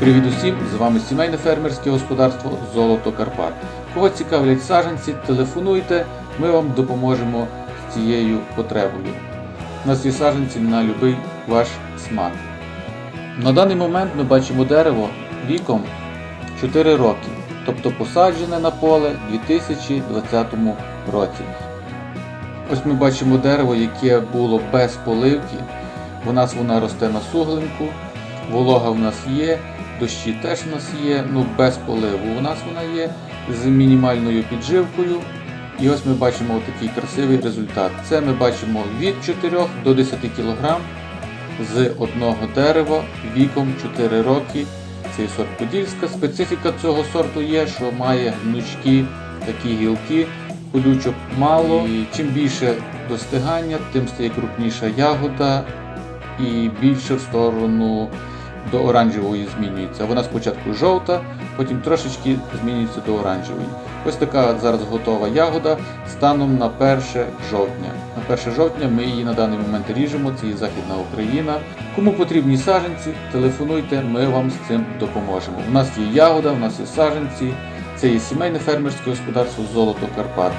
Привіт усім! З вами сімейне фермерське господарство Золото Карпат. Кого цікавлять саджанці, телефонуйте, ми вам допоможемо з цією потребою. У нас є саджанці на будь-який ваш смак. На даний момент ми бачимо дерево віком 4 роки, тобто посаджене на поле у 2020 році. Ось ми бачимо дерево, яке було без поливки. У нас вона росте на суглинку, волога в нас є, дощі теж у нас є, ну без поливу. У нас вона є з мінімальною підживкою. І ось ми бачимо такий красивий результат. Це ми бачимо від 4 до 10 кг з одного дерева віком 4 роки. Цей сорт Подільська. Специфіка цього сорту є, що має гнучкі такі гілки, колючок мало. І чим більше достигання, тим стає крупніша ягода і більше в сторону до оранжевої змінюється. Вона спочатку жовта, потім трошечки змінюється до оранжевої. Ось така зараз готова ягода станом на 1 жовтня. На 1 жовтня ми її на даний момент ріжемо, це є Західна Україна. Кому потрібні саджанці, телефонуйте, ми вам з цим допоможемо. У нас є ягода, у нас є саджанці, це є сімейне фермерське господарство Золото Карпат.